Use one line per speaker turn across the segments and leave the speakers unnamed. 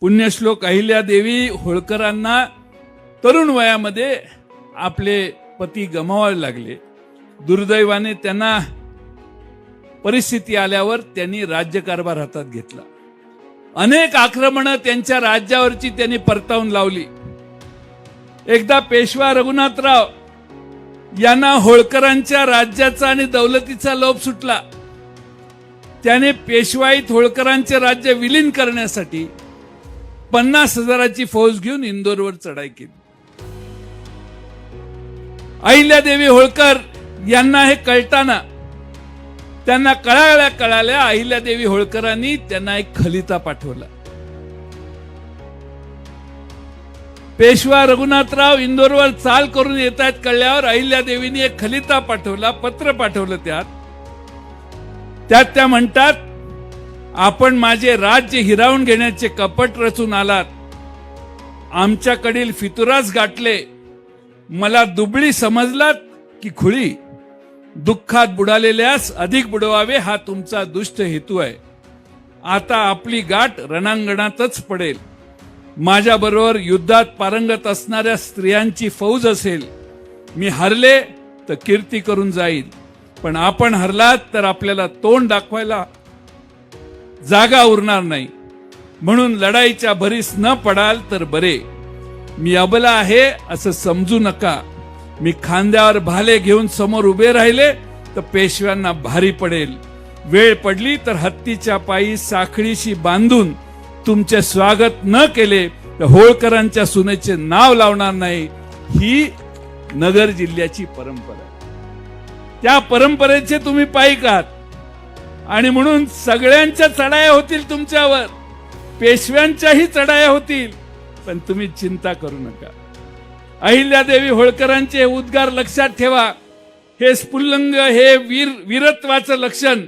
पुण्यश्लोक अहिल्यादेवी होळकरांना तरुण वयामध्ये आपले पती गमावावे लागले. दुर्दैवाने त्यांना परिस्थिती आल्यावर त्यांनी राज्यकारभार हातात घेतला. अनेक आक्रमणं त्यांच्या राज्यावरची त्यांनी परतावून लावली. एकदा पेशवा रघुनाथराव यांना होळकरांच्या राज्याचा आणि दौलतीचा लोभ सुटला. त्याने पेशवाईत होळकरांचे राज्य विलीन करण्यासाठी पन्नास हजाराची फौज घेऊन इंदोरवर चढाई केली. अहिल्यादेवी होळकर यांना हे कळताना त्यांना कळाल्या कळाल्या अहिल्यादेवी होळकरांनी त्यांना एक खलिता पाठवला. पेशवा रघुनाथराव इंदोरवर चाल करून येत आहेत कळल्यावर अहिल्यादेवीने एक खलिता पाठवला पत्र पाठवलं त्यात. त्यात त्या म्हणतात आपण माझे राज्य हिरावून घेण्याचे कपट रचून आलात. आमच्याकडील फितुराज गाठले मला दुबळी समजलात की खुळी. दुःखात बुडालेल्यास अधिक बुडवावे हा तुमचा दुष्ट हेतू आहे. आता आपली गाठ रणांगणातच पडेल. माझ्याबरोबर युद्धात पारंगत असणाऱ्या स्त्रियांची फौज असेल. मी हरले तर कीर्ती करून जाईल. पण आपण हरलात तर आपल्याला तोंड दाखवायला जागा उरणार नाही. म्हणून लढाईच्या भरीस न पडाल तर बरे. मी अबला आहे असं समजू नका. मी खांद्यावर भाले घेऊन समोर उभे राहिले तर पेशव्यांना भारी पडेल. वेळ पडली तर हत्तीच्या पायी साखळीशी बांधून तुमचे स्वागत न केले तर होळकरांच्या सुनेचे नाव लावणार नाही. ही नगर जिल्ह्याची परंपरा. त्या परंपरेचे तुम्ही पायिक आहात. आणि म्हणून सगळ्यांच्या चढाया होतील तुमच्यावर. पेशव्यांच्याही चढाया होतील. पण तुम्ही चिंता करू नका. अहिल्यादेवी होळकरांचे हे उद्गार लक्षात ठेवा. हे स्फुल्लंग हे वीर वीरत्वाचं लक्षण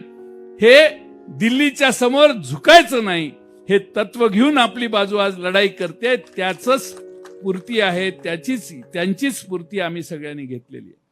हे दिल्लीच्या समोर झुकायचं नाही. हे तत्व घेऊन आपली बाजू आज लढाई करते. त्याच स्फूर्ती आहे त्याचीच त्यांचीच स्फूर्ती आम्ही सगळ्यांनी घेतलेली आहे.